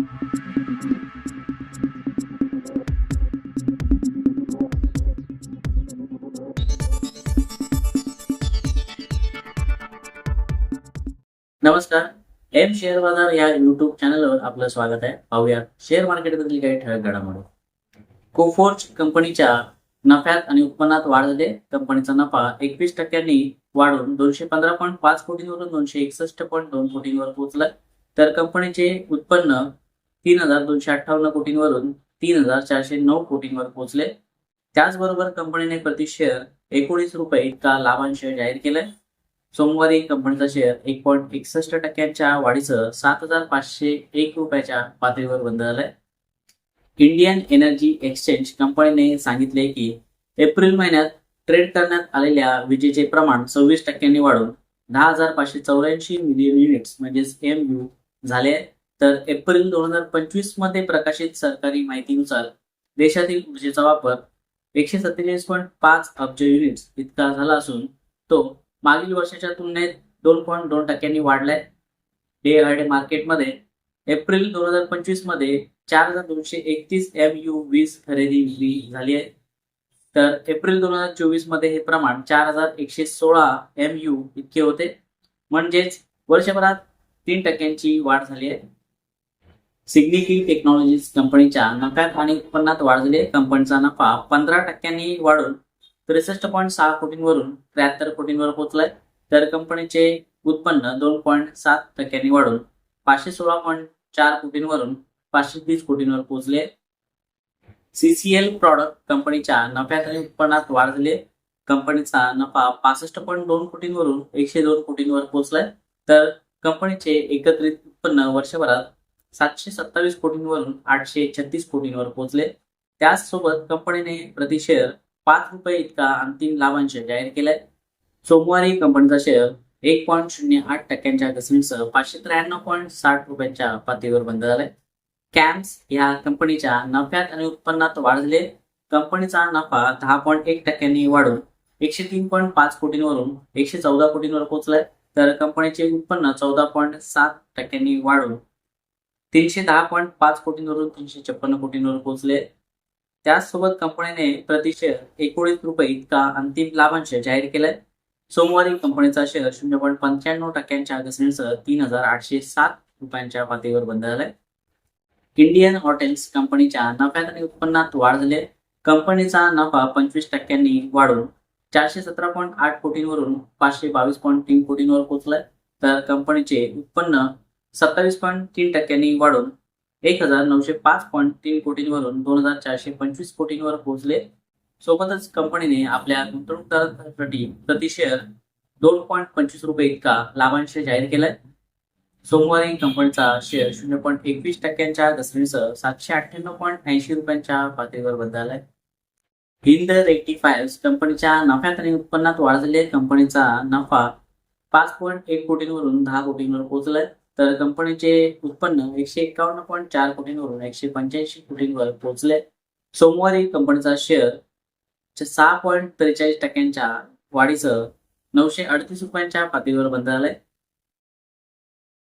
नमस्कार. M share बाजार या युट्यूब चॅनलवर आपलं स्वागत आहे. पाहूया शेअर मार्केटमधील काही ठळक घडामोडी. कोफोर्ज कंपनीच्या नफ्यात आणि उत्पन्नात वाढ झाली. कंपनीचा नफा एकवीस टक्क्यांनी वाढून दोनशे पंधरा पॉईंट पाच कोटींवरून दोनशे एकसष्ट पॉईंट दोन कोटींवर पोहोचला तर कंपनीचे उत्पन्न तीन हजार दोनशे अठ्ठावन्न कोटींवरून तीन हजार चारशे नऊ कोटींवर पोहोचले. त्याचबरोबर कंपनीने प्रति शेअर एकोणीस रुपये इतका लाभांश जाहीर केलाय. सोमवारी कंपनीचा शेअर एक पॉईंट एकसष्ट टक्क्यांच्या वाढीसह सात हजार पाचशे एक रुपयाच्या पातळीवर बंद झालाय. इंडियन एनर्जी एक्सचेंज कंपनीने सांगितले की एप्रिल महिन्यात ट्रेड करण्यात आलेल्या विजेचे प्रमाण सव्वीस टक्क्यांनी वाढून दहा हजार पाचशे चौऱ्याऐंशी मिलियन युनिट्स म्हणजेच एम यू झाले आहे. तर एप्रिल दोन हजार पंचवीसमध्ये प्रकाशित सरकारी माहितीनुसार देशातील ऊर्जेचा वापर एकशे सत्तेचाळीस पॉईंट पाच अब्ज युनिट्स इतका झाला असून तो मागील वर्षाच्या तुलनेत दोन पॉईंट दोन टक्क्यांनी वाढलाय. डे अहेड मार्केटमध्ये एप्रिल दोन हजार पंचवीसमध्ये चार हजार दोनशे एकतीस एम यू वीज खरेदी विक्री झाली आहे. तर एप्रिल दोन हजार चोवीसमध्ये हे प्रमाण चार हजार एकशे सोळा एम यू इतके होते. म्हणजेच वर्षभरात तीन टक्क्यांची वाढ झाली आहे. सिग्निकी टेक्नॉलॉजीज कंपनीच्या नफ्यात आणि उत्पन्नात वाढ झाली कंपनीचा नफा पंधरा टक्क्यांनी वाढून त्रेसष्ट पॉईंट सहा कोटींवरून त्र्याहत्तर कोटींवर पोहोचलाय. तर कंपनीचे उत्पन्न दोन पॉईंट सात टक्क्यांनी वाढून पाचशे सोळा पॉईंट चार कोटींवरून पाचशे तीस कोटींवर पोहोचले. सीसीएल प्रॉडक्ट कंपनीच्या नफ्यात आणि उत्पन्नात वाढ झाली कंपनीचा नफा पासष्ट पॉईंट दोन कोटींवरून एकशे दोन कोटींवर पोहोचलाय. तर कंपनीचे एकत्रित उत्पन्न वर्षभरात सातशे सत्तावीस कोटींवरून आठशे छत्तीस कोटींवर पोहोचले. त्याचसोबत कंपनीने प्रति शेअर पाच रुपये इतका अंतिम लाभांश जाहीर केलाय. सोमवारी कंपनीचा शेअर एक पॉईंट शून्य आठ टक्क्यांच्या घसरणीसह पाचशे त्र्याण्णव पॉईंट साठ रुपयांच्या पातळीवर बंद झालाय. कॅम्स या कंपनीच्या नफ्यात आणि उत्पन्नात वाढ झाली कंपनीचा नफा दहा पॉईंट एक टक्क्यांनी वाढून एकशे तीन पॉईंट पाच कोटींवरून एकशे चौदा कोटींवर पोहोचलाय. तर कंपनीचे उत्पन्न चौदा पॉईंट सात टक्क्यांनी वाढून तीनशे दहा पॉईंट पाच कोटींवरून तीनशे छप्पन्न कोटींवर पोहोचले. त्याचसोबत कंपनीने प्रति शेअर एकोणीस रुपये इतका अंतिम लाभांश जाहीर केलाय. सोमवारी कंपनीचा शेअर शून्य पॉईंट पंच्याण्णव टक्क्यांच्या घसरणीसह तीन हजार आठशे सात रुपयांच्या पातळीवर बंद झालाय इंडियन हॉटेल्स कंपनीच्या नफ्यात आणि उत्पन्नात वाढ झाली कंपनीचा नफा पंचवीस टक्क्यांनी वाढून चारशे सतरा पॉईंट आठ कोटींवरून पाचशे बावीस पॉईंट तीन कोटींवर पोहोचलाय. तर कंपनीचे उत्पन्न सत्तावीस पॉईंट तीन टक्क्यांनी वाढून एक हजार नऊशे पाच पॉईंट तीन कोटींवरून दोन हजार चारशे पंचवीस कोटींवर पोहोचले. सोबतच कंपनीने आपल्या गुंतवणूकदारांसाठी प्रति शेअर दोन पॉईंट पंचवीस रुपये इतका लाभांश जाहीर केलाय. सोमवारी कंपनीचा शेअर शून्य पॉईंट एकवीस टक्क्यांच्या घसरणीसह सातशे अठ्ठ्याण्णव पॉईंट ऐंशी रुपयांच्या पातळीवर बदलाय झालाय हिंद रेक्टिफायर्स कंपनीच्या नफ्यात आणि उत्पन्नात वाढ झाली कंपनीचा नफा पाच पॉईंट एक कोटींवरून दहा कोटींवर पोहोचलाय. तर कंपनीचे उत्पन्न एकशे एकावन्न पॉईंट चार कोटींवरून एकशे पंच्याऐंशी कोटींवर पोहोचले. सोमवारी कंपनीचा शेअर सहा पॉईंट त्रेचाळीस टक्क्यांच्या वाढीसह नऊशे अडतीस रुपयांच्या पातळीवर बंद झालाय